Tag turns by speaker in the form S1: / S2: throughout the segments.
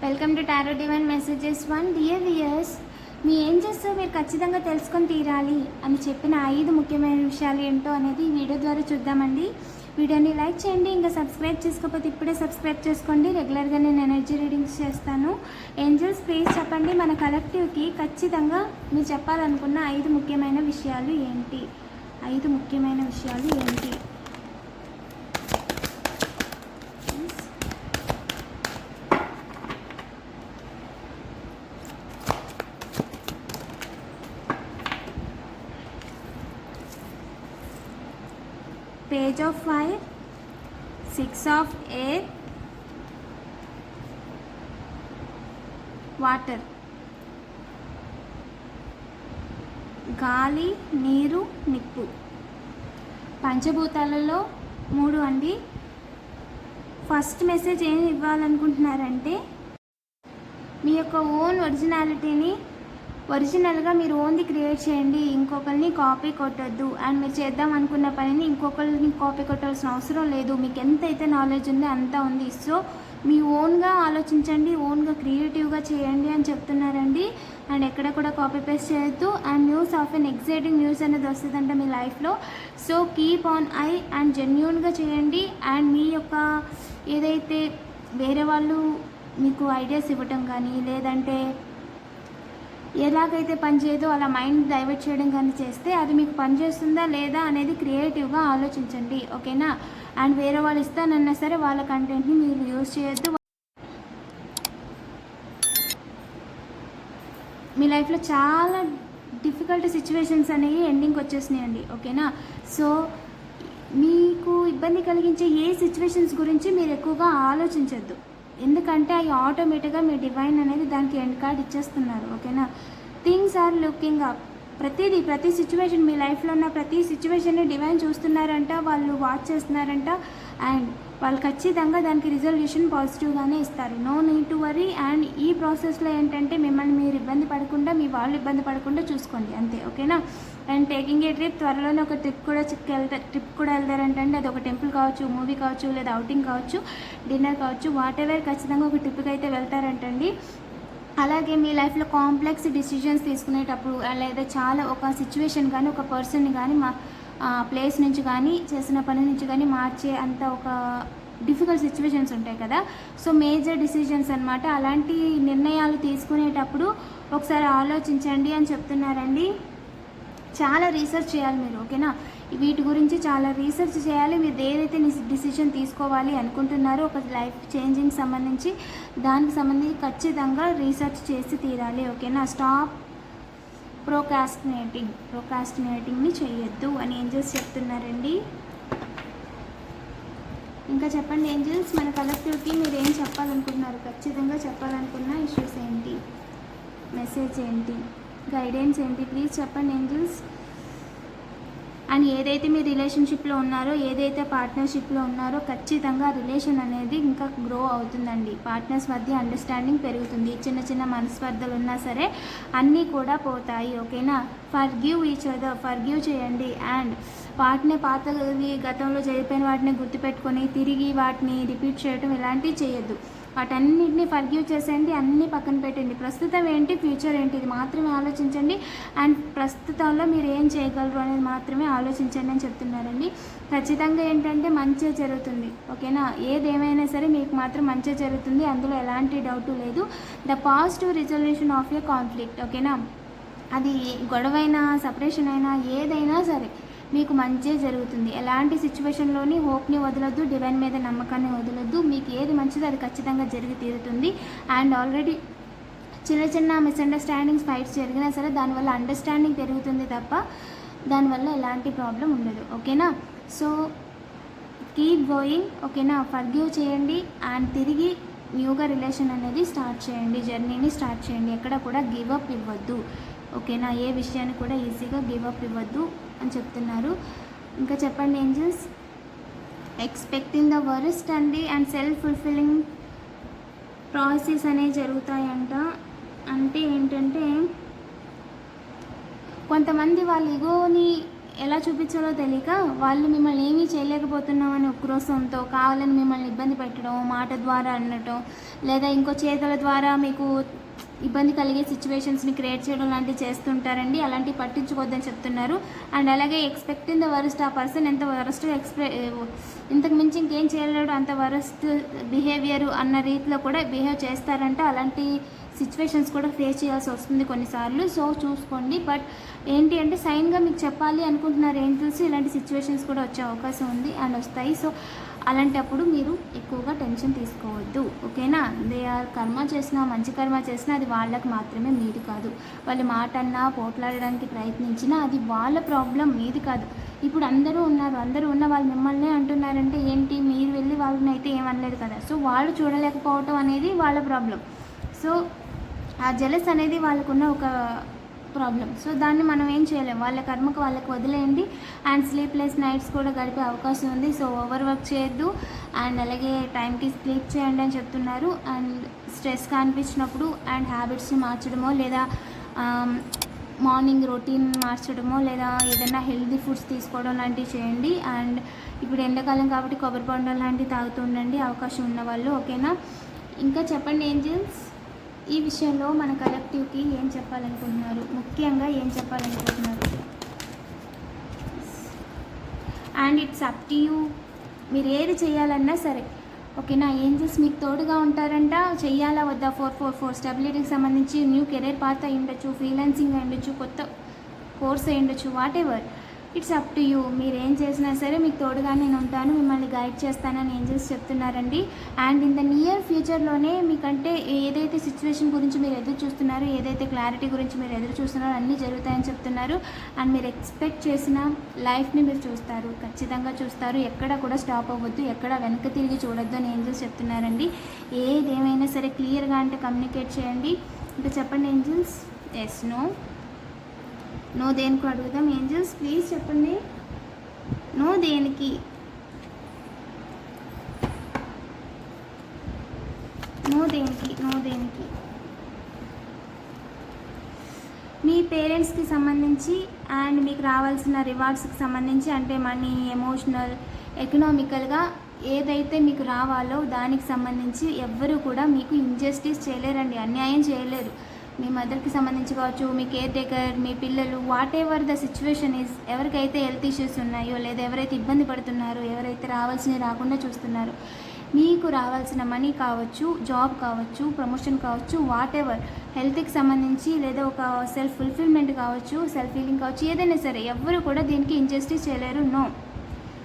S1: Welcome to tarot divine messages one dear viewers మీ ఏం చేస్తే మీరు ఖచ్చితంగా తెలుసుకొని తీరాలి. అని చెప్పిన ఐదు ముఖ్యమైన విషయాలు ఏంటో అనేది ఈ వీడియో ద్వారా చూద్దామండి. వీడియోని లైక్ చేయండి ఇంకా సబ్స్క్రైబ్ చేసుకోకపోతే ఇప్పుడే సబ్స్క్రైబ్ చేసుకోండి. రెగ్యులర్గా నేను ఎనర్జీ రీడింగ్స్ చేస్తాను. ఏంజల్స్ ప్లీజ్ చెప్పండి మన కలెక్టివ్కి ఖచ్చితంగా మీరు చెప్పాలనుకున్న ఐదు ముఖ్యమైన విషయాలు ఏంటి? ఐదు ముఖ్యమైన విషయాలు ఏంటి? Page of five six of air water గాలి నీరు నిప్పు. పంచభూతాలలో మూడు అండి. ఫస్ట్ మెసేజ్ ఏం ఇవ్వాలనుకుంటున్నారంటే మీ యొక్క ఓన్ ఒరిజినాలిటీని ఒరిజినల్గా మీరు ఓన్ది క్రియేట్ చేయండి ఇంకొకరిని కాపీ కొట్టొద్దు. అండ్ మీరు చేద్దాం అనుకున్న పనిని ఇంకొకరిని కాపీ కొట్టాల్సిన అవసరం లేదు. మీకు ఎంత అయితే నాలెడ్జ్ ఉందో అంతా ఉంది. సో మీ ఓన్గా ఆలోచించండి ఓన్గా క్రియేటివ్గా చేయండి అని చెప్తున్నారండి. అండ్ ఎక్కడ కూడా కాపీ పేస్ట్ చేయొద్దు. And news of an exciting news అనేది వస్తుందంట మీ లైఫ్లో. So keep an eye and జెన్యున్గా చేయండి. అండ్ మీ యొక్క ఏదైతే వేరే వాళ్ళు మీకు ఐడియాస్ ఇవ్వటం కానీ లేదంటే ఎలాగైతే పనిచేయదో అలా మైండ్ డైవర్ట్ చేయడం కానీ చేస్తే అది మీకు పనిచేస్తుందా లేదా అనేది క్రియేటివ్గా ఆలోచించండి ఓకేనా? అండ్ వేరే వాళ్ళు ఇస్తానన్నా సరే వాళ్ళ కంటెంట్ని మీరు యూజ్ చేయొద్దు. మీ లైఫ్లో చాలా డిఫికల్ట్ సిచ్యువేషన్స్ అనేవి ఎండింగ్కి వచ్చేసినాయండి ఓకేనా? సో మీకు ఇబ్బంది కలిగించే ఏ సిచ్యువేషన్స్ గురించి మీరు ఎక్కువగా ఆలోచించద్దు. ఎందుకంటే అవి ఆటోమేటిక్గా మీ డివైన్ అనేది దానికి ఎండ్ కార్డ్ ఇచ్చేస్తున్నారు ఓకేనా థింగ్స్ ఆర్ లుకింగ్ అప్ ప్రతిదీ ప్రతి సిచ్యువేషన్ మీ లైఫ్లో ఉన్న ప్రతి సిచ్యువేషన్ని డివైన్ చూస్తున్నారంట వాళ్ళు వాచ్ చేస్తున్నారంట అండ్ వాళ్ళు ఖచ్చితంగా దానికి రిజల్యూషన్ పాజిటివ్గానే ఇస్తారు. No need to worry and ఈ ప్రాసెస్లో ఏంటంటే మిమ్మల్ని మీరు ఇబ్బంది పడకుండా మీ వాళ్ళు ఇబ్బంది పడకుండా చూసుకోండి అంతే ఓకేనా అండ్ టేకింగ్ ఏ ట్రిప్ త్వరలోనే ఒక ట్రిప్ కూడా చిక్కి వెళ్తారు ట్రిప్ కూడా వెళ్తారంటే అది ఒక టెంపుల్ కావచ్చు మూవీ కావచ్చు లేదా అవుటింగ్ కావచ్చు డిన్నర్ కావచ్చు వాట్ ఎవర్ ఖచ్చితంగా ఒక ట్రిప్కి అయితే వెళ్తారంటండి. అలాగే మీ లైఫ్లో కాంప్లెక్స్ డిసిజన్స్ తీసుకునేటప్పుడు లేదా చాలా ఒక సిచ్యువేషన్ కానీ ఒక పర్సన్ని కానీ మా ప్లేస్ నుంచి కానీ చేసిన పని నుంచి కానీ మార్చే అంత ఒక డిఫికల్ట్ సిచ్యువేషన్స్ ఉంటాయి కదా. సో మేజర్ డిసిజన్స్ అనమాట అలాంటి నిర్ణయాలు తీసుకునేటప్పుడు ఒకసారి ఆలోచించండి అని చెప్తున్నారండి. చాలా రీసెర్చ్ చేయాలి మీరు ఓకేనా? వీటి గురించి చాలా రీసెర్చ్ చేయాలి. మీరు ఏదైతే డిసిషన్ తీసుకోవాలి అనుకుంటున్నారో ఒక లైఫ్ చేంజింగ్ సంబంధించి దానికి సంబంధించి ఖచ్చితంగా రీసెర్చ్ చేసి తీరాలి ఓకేనా? స్టాప్ ప్రోకాస్టినేటింగ్ ప్రోకాస్టినేటింగ్ని చేయొద్దు అని ఏంజల్స్ చెప్తున్నారండి. ఇంకా చెప్పండి ఏంజల్స్ మన కలెక్టివ్కి మీరు ఏం చెప్పాలనుకుంటున్నారు? ఖచ్చితంగా చెప్పాలనుకున్న ఇష్యూస్ ఏంటి? మెసేజ్ ఏంటి? గైడెన్స్ ఏంటి? ప్లీజ్ చెప్పండి ఏంజల్స్ అండ్ ఏదైతే మీరు రిలేషన్షిప్లో ఉన్నారో ఏదైతే పార్ట్నర్షిప్లో ఉన్నారో ఖచ్చితంగా రిలేషన్ అనేది ఇంకా గ్రో అవుతుందండి. పార్ట్నర్స్ మధ్య అండర్స్టాండింగ్ పెరుగుతుంది. చిన్న చిన్న మనస్పర్ధలు ఉన్నా సరే అన్నీ కూడా పోతాయి ఓకేనా forgive each other forgive చేయండి. అండ్ వాటిని పాతవి గతంలో జరిగిపోయిన వాటిని గుర్తుపెట్టుకొని తిరిగి వాటిని రిపీట్ చేయడం ఇలాంటివి చేయొద్దు. వాటన్నిటిని ఫర్గ్యూ చేసేయండి అన్నీ పక్కన పెట్టండి. ప్రస్తుతం ఏంటి? ఫ్యూచర్ ఏంటి? ఇది మాత్రమే ఆలోచించండి. అండ్ ప్రస్తుతంలో మీరు ఏం చేయగలరు అనేది మాత్రమే ఆలోచించండి అని చెప్తున్నారండి. ఖచ్చితంగా ఏంటంటే మంచి జరుగుతుంది. ఓకేనా ఏదేమైనా సరే మీకు మాత్రం మంచి జరుగుతుంది. అందులో ఎలాంటి డౌట్ లేదు. The positive resolution of a conflict ఓకేనా అది గొడవైనా సపరేషన్ అయినా ఏదైనా సరే. మీకు మంచి జరుగుతుంది. ఎలాంటి సిచ్యువేషన్లోని హోప్ని వదలొద్దు డివైన్ మీద నమ్మకాన్ని వదలొద్దు. మీకు ఏది మంచిదో అది ఖచ్చితంగా జరిగి తీరుతుంది. అండ్ ఆల్రెడీ చిన్న చిన్న మిస్అండర్స్టాండింగ్స్ ఫైట్స్ జరిగినా సరే దానివల్ల అండర్స్టాండింగ్ పెరుగుతుంది తప్ప దానివల్ల ఎలాంటి ప్రాబ్లం ఉండదు. ఓకేనా సో కీప్ గోయింగ్ ఓకేనా ఫర్గ్యూ చేయండి. అండ్ తిరిగి న్యూగా రిలేషన్ అనేది స్టార్ట్ చేయండి. జర్నీని స్టార్ట్ చేయండి. ఎక్కడ కూడా గివ్ అప్ ఇవ్వద్దు. ఓకేనా ఏ విషయాన్ని కూడా ఈజీగా గివ్ అప్ ఇవ్వద్దు. అని చెప్తున్నారు. ఇంకా చెప్పండి ఏంజల్స్? ఎక్స్పెక్టింగ్ ద వరస్ట్ అండి. అండ్ సెల్ఫ్ ఫుల్ఫిల్లింగ్ ప్రాసెస్ అనేవి జరుగుతాయంట. అంటే ఏంటంటే కొంతమంది వాళ్ళ ఇగోని ఎలా చూపించాలో తెలియక వాళ్ళు మిమ్మల్ని ఏమీ చేయలేకపోతున్నామని ఉక్రోషంతో కావాలని మిమ్మల్ని ఇబ్బంది పెట్టడం మాట ద్వారా అనటం లేదా ఇంకో చేతుల ద్వారా మీకు ఇబ్బంది కలిగే సిచ్యువేషన్స్ని క్రియేట్ చేయడం లాంటివి చేస్తుంటారండి. అలాంటివి పట్టించుకోవద్దని చెప్తున్నారు. అండ్ అలాగే ఎక్స్పెక్ట్ ఇన్ ద వరస్ట్ ఆ పర్సన్ ఎంత వరస్ట్ ఎక్స్పె ఇంతకు మించి ఇంకేం చేయలేడు. అంత వరస్ట్ బిహేవియర్ అన్న రీతిలో కూడా బిహేవ్ చేస్తారంట. అలాంటి సిచ్యువేషన్స్ కూడా ఫేస్ చేయాల్సి వస్తుంది కొన్నిసార్లు. సో చూసుకోండి. బట్ ఏంటి అంటే సైన్గా మీకు చెప్పాలి అనుకుంటున్నారు ఏం చూసి ఇలాంటి సిచ్యువేషన్స్ కూడా వచ్చే అవకాశం ఉంది అండ్ వస్తాయి. సో అలాంటప్పుడు మీరు ఎక్కువగా టెన్షన్ తీసుకోవద్దు. ఓకేనా? దే ఆర్ కర్మ చేసినా మంచి కర్మ చేసినా అది వాళ్ళకి మాత్రమే మీది కాదు. వాళ్ళు మాట అన్నా పోట్లాడడానికి ప్రయత్నించినా అది వాళ్ళ ప్రాబ్లం మీది కాదు. ఇప్పుడు అందరూ ఉన్నారు. అందరూ ఉన్న వాళ్ళు మిమ్మల్ని అంటున్నారంటే ఏంటి? మీరు వెళ్ళి వాళ్ళని అయితే ఏమనలేదు కదా? సో వాళ్ళు చూడలేకపోవటం అనేది వాళ్ళ ప్రాబ్లం సో ఆ జెలస్ అనేది వాళ్ళకున్న ఒక ప్రాబ్లం సో దాన్ని మనం ఏం చేయలేం. వాళ్ళ కర్మకు వాళ్ళకి వదిలేయండి. అండ్ స్లీప్లెస్ నైట్స్ కూడా గడిపే అవకాశం ఉంది. సో ఓవర్ వర్క్ చేయొద్దు. అండ్ అలాగే టైంకి స్లీప్ చేయండి అని చెప్తున్నారు. అండ్ స్ట్రెస్గా అనిపించినప్పుడు అండ్ హ్యాబిట్స్ని మార్చడమో లేదా um, మార్నింగ్ రొటీన్ మార్చడమో లేదా ఏదైనా హెల్తీ ఫుడ్స్ తీసుకోవడం లాంటివి చేయండి. అండ్ ఇప్పుడు ఎండాకాలం కాబట్టి కొబ్బరి బొండాలు లాంటివి తాగుతూ ఉండండి. అవకాశం ఉన్న వాళ్ళు ఓకేనా? ఇంకా చెప్పండి ఏంజల్స్? ఈ విషయంలో మన కలెక్టివ్కి ఏం చెప్పాలనుకుంటున్నారు? ముఖ్యంగా ఏం చెప్పాలనుకుంటున్నారు? And it's up to you మీరు ఏది చేయాలన్నా సరే. ఓకేనా? ఏంజల్స్ మీకు తోడుగా ఉంటారంట. చెయ్యాలా వద్దా? ఫోర్ ఫోర్ ఫోర్ స్టెబిలిటీకి సంబంధించి న్యూ కెరీర్ పాత్ అయి ఉండొచ్చు ఫ్రీలాన్సింగ్ అయి ఉండొచ్చు కొత్త కోర్స్ అయి ఉండొచ్చు whatever it's up to you. మీరేం చేసినా సరే మీకు తోడుగా నేను ఉంటాను మిమ్మల్ని గైడ్ చేస్తానని ఏంజల్స్ చెప్తున్నారండి. అండ్ ఇన్ ద నియర్ ఫ్యూచర్లోనే మీకంటే ఏదైతే సిచ్యువేషన్ గురించి మీరు ఎదురు చూస్తున్నారో ఏదైతే క్లారిటీ గురించి మీరు ఎదురు చూస్తున్నారో అన్నీ జరుగుతాయని చెప్తున్నారు. అండ్ మీరు ఎక్స్పెక్ట్ చేసిన లైఫ్ని మీరు చూస్తారు. ఖచ్చితంగా చూస్తారు. ఎక్కడ కూడా స్టాప్ అవ్వద్దు. ఎక్కడ వెనక తిరిగి చూడొద్దు అని ఏంజల్స్ చెప్తున్నారండి. ఏదేమైనా సరే క్లియర్గా అంటే కమ్యూనికేట్ చేయండి. ఇంకా చెప్పండి ఏంజల్స్? Yes no? నో దేనికి అడుగుదాం. ఏంజల్స్ ప్లీజ్ చెప్పండి. నో దేనికి? నో దేనికి? నో దేనికి? మీ పేరెంట్స్కి సంబంధించి అండ్ మీకు రావాల్సిన రివార్డ్స్కి సంబంధించి అంటే మనీ ఎమోషనల్ ఎకనామికల్గా ఏదైతే మీకు రావాలో దానికి సంబంధించి ఎవ్వరూ కూడా మీకు ఇంజస్టిస్ చేయలేరండి. అన్యాయం చేయలేరు. మీ మదర్కి సంబంధించి కావచ్చు మీ కేర్ టేకర్ మీ పిల్లలు whatever the situation is ఎవరికైతే హెల్త్ ఇష్యూస్ ఉన్నాయో లేదా ఎవరైతే ఇబ్బంది పడుతున్నారో ఎవరైతే రావాల్సినవి రాకుండా చూస్తున్నారో మీకు రావాల్సిన మనీ కావచ్చు జాబ్ కావచ్చు ప్రమోషన్ కావచ్చు వాట్ ఎవర్ హెల్త్కి సంబంధించి లేదా ఒక సెల్ఫ్ ఫుల్ఫిల్మెంట్ కావచ్చు సెల్ఫ్ ఫీలింగ్ కావచ్చు ఏదైనా సరే ఎవ్వరు కూడా దీనికి ఇంజస్టిస్ చేయలేరు నో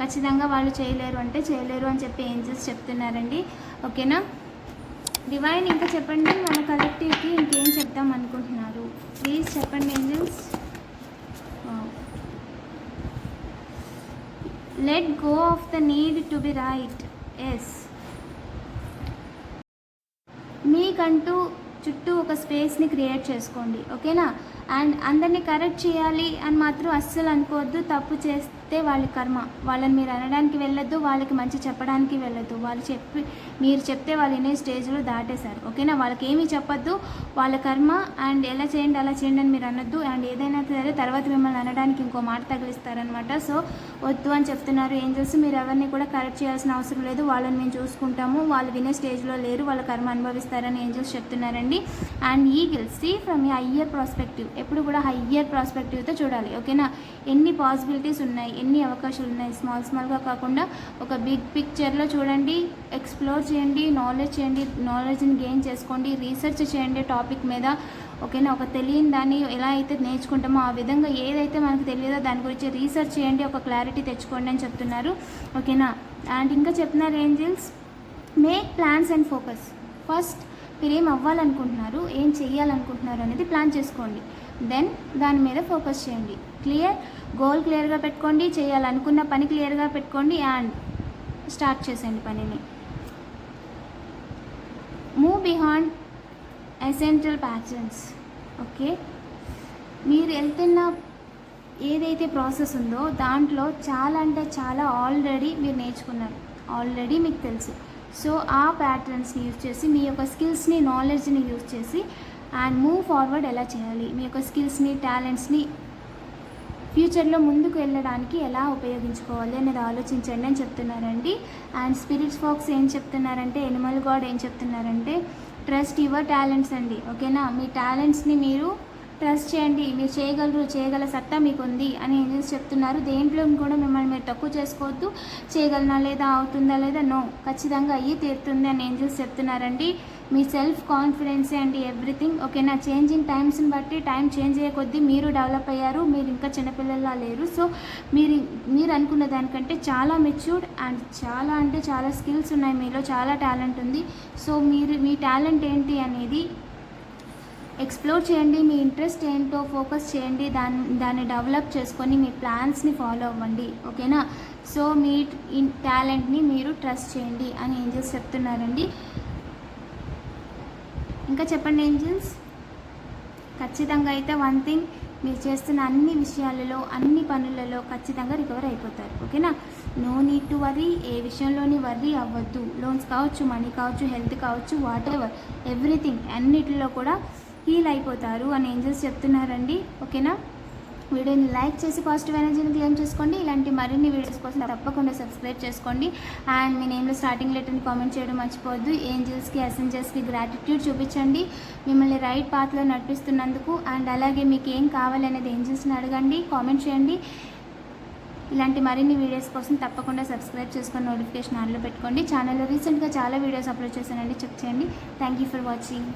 S1: ఖచ్చితంగా వాళ్ళు చేయలేరు అంటే చేయలేరు అని చెప్పి ఏంజల్స్ చెప్తున్నారండి. ఓకేనా డివైన్ ఇంకా చెప్పండి మన కలెక్టివ్కి ఇంకేం చెప్దాం అనుకుంటున్నారు? ప్లీజ్ చెప్పండి angels. Let go of the need to be right yes మీకంటూ చుట్టూ ఒక స్పేస్ని క్రియేట్ చేసుకోండి ఓకేనా? అండ్ అందరినీ కరెక్ట్ చేయాలి అని మాత్రం అస్సలు అనుకోవద్దు తప్పు చేస్తే వాళ్ళ కర్మ. వాళ్ళని మీరు అనడానికి వెళ్ళొద్దు వాళ్ళకి మంచి చెప్పడానికి వెళ్ళొద్దు. వాళ్ళు చెప్పి మీరు చెప్తే వాళ్ళు వినే స్టేజ్లో దాటేశారు. ఓకేనా? వాళ్ళకి ఏమీ చెప్పొద్దు. వాళ్ళ కర్మ అండ్ ఎలా చేయండి అలా చేయండి అని మీరు అనొద్దు. అండ్ ఏదైనా సరే తర్వాత మిమ్మల్ని అనడానికి ఇంకో మాట తగిలిస్తారనమాట సో వద్దు అని చెప్తున్నారు. ఏం చేసి మీరు ఎవరిని కూడా కరెక్ట్ చేయాల్సిన అవసరం లేదు. వాళ్ళని మేము చూసుకుంటాము. వాళ్ళు వినే స్టేజ్లో లేరు. వాళ్ళ కర్మ అనుభవిస్తారని ఏం చేసి చెప్తున్నారండి. అండ్ ఈగిల్స్ సీ ఫ్రమ్ ఈ హయ్యర్ ప్రాస్పెక్టివ్. ఎప్పుడు కూడా హయ్యర్ ప్రాస్పెక్టివ్తో చూడాలి. ఓకేనా? ఎన్ని పాసిబిలిటీస్ ఉన్నాయి? ఎన్ని అవకాశాలు ఉన్నాయి? స్మాల్ స్మాల్గా కాకుండా ఒక బిగ్ పిక్చర్లో చూడండి ఎక్స్ప్లోర్ చేయండి నాలెడ్జ్ చేయండి నాలెడ్జ్ని గెయిన్ చేసుకోండి రీసెర్చ్ చేయండి టాపిక్ మీద. ఓకేనా? ఒక తెలియని దాన్ని ఎలా అయితే నేర్చుకుంటామో ఆ విధంగా ఏదైతే మనకు తెలియదో దాని గురించి రీసెర్చ్ చేయండి ఒక క్లారిటీ తెచ్చుకోండి అని చెప్తున్నారు. ఓకేనా? అండ్ ఇంకా చెప్తున్నారు angels make plans and focus. First మీరు ఏం అవ్వాలనుకుంటున్నారు ఏం చేయాలనుకుంటున్నారు అనేది ప్లాన్ చేసుకోండి. దెన్ దాని మీద ఫోకస్ చేయండి. క్లియర్ గోల్ క్లియర్గా పెట్టుకోండి. చేయాలనుకున్న పని క్లియర్గా పెట్టుకోండి అండ్ స్టార్ట్ చేసేయండి పనిని. Move beyond ancestral patterns okay మీరు వెళ్తున్న ఏదైతే ప్రాసెస్ ఉందో దాంట్లో చాలా అంటే చాలా ఆల్రెడీ మీరు నేర్చుకున్నారు. ఆల్రెడీ మీకు తెలుసు. సో ఆ ప్యాటర్న్స్ని యూజ్ చేసి మీ యొక్క స్కిల్స్ని నాలెడ్జ్ని యూజ్ చేసి అండ్ మూవ్ ఫార్వర్డ్ ఎలా చేయాలి? మీ యొక్క స్కిల్స్ని టాలెంట్స్ని ఫ్యూచర్లో ముందుకు వెళ్ళడానికి ఎలా ఉపయోగించుకోవాలి అనేది ఆలోచించండి అని చెప్తున్నారండి. అండ్ స్పిరిట్స్ ఫాక్స్ ఏం చెప్తున్నారంటే ఎనిమల్ గాడ్ ఏం చెప్తున్నారంటే ట్రస్ట్ యువర్ టాలెంట్స్ అండి. ఓకేనా మీ టాలెంట్స్ని మీరు ట్రస్ట్ చేయండి. మీరు చేయగలరు చేయగల సత్తా మీకు ఉంది అని ఏంజల్స్ చెప్తున్నారు. దేంట్లో కూడా మిమ్మల్ని మీరు తక్కువ చేసుకోవద్దు. చేయగలనా లేదా అవుతుందా లేదా? నో ఖచ్చితంగా అయ్యి తీరుతుంది అని ఏంజల్స్ చెప్తున్నారండి. మీ సెల్ఫ్ కాన్ఫిడెన్స్ అండ్ ఎవ్రీథింగ్ ఓకేనా చేంజింగ్ టైమ్స్ని బట్టి టైం చేంజ్ అయ్యే కొద్దీ మీరు డెవలప్ అయ్యారు మీరు ఇంకా చిన్నపిల్లల్లా లేరు. సో మీరు మీరు అనుకున్న దానికంటే చాలా మెచ్యూర్డ్ అండ్ చాలా అంటే చాలా స్కిల్స్ ఉన్నాయి మీలో చాలా టాలెంట్ ఉంది. సో మీరు మీ టాలెంట్ ఏంటి అనేది ఎక్స్ప్లోర్ చేయండి మీ ఇంట్రెస్ట్ ఏంటో ఫోకస్ చేయండి దాన్ని దాన్ని డెవలప్ చేసుకొని మీ ప్లాన్స్ని ఫాలో అవ్వండి. ఓకేనా సో మీ టాలెంట్ని మీరు ట్రస్ట్ చేయండి అని ఏం చేసి చెప్తున్నారండి. ఇంకా చెప్పండి ఏంజల్స్? ఖచ్చితంగా అయితే వన్ థింగ్ మీరు చేస్తున్న అన్ని విషయాలలో అన్ని పనులలో ఖచ్చితంగా రికవర్ అయిపోతారు. ఓకేనా? నో నీడ్ టు వరీ ఏ విషయంలోని వర్రీ అవ్వద్దు. లోన్స్ కావచ్చు మనీ కావచ్చు హెల్త్ కావచ్చు వాట్ ఎవర్ ఎవ్రీథింగ్ అన్నిటిలో కూడా హీల్ అయిపోతారు అని ఏంజల్స్ చెప్తున్నారండి. ఓకేనా? వీడియోని లైక్ చేసి పాజిటివ్ ఎనర్జీని క్లెయిమ్ చేసుకోండి. ఇలాంటి మరిన్ని వీడియోస్ కోసం తప్పకుండా సబ్స్క్రైబ్ చేసుకోండి. అండ్ మీ నేమ్లో స్టార్టింగ్ లెటర్ని కామెంట్ చేయడం మర్చిపోవద్దు. ఏంజల్స్కి అసెంజర్స్కి గ్రాటిట్యూడ్ చూపించండి. మిమ్మల్ని రైట్ పాత్లో నడిపిస్తున్నందుకు అండ్ అలాగే మీకు ఏం కావాలనేది ఏంజల్స్ని అడగండి కామెంట్ చేయండి. ఇలాంటి మరిన్ని వీడియోస్ కోసం తప్పకుండా సబ్స్క్రైబ్ చేసుకొని నోటిఫికేషన్ ఆన్లో పెట్టుకోండి. ఛానల్లో రీసెంట్గా చాలా వీడియోస్ అప్లోడ్ చేశానండి. చెక్ చేయండి. Thank you for watching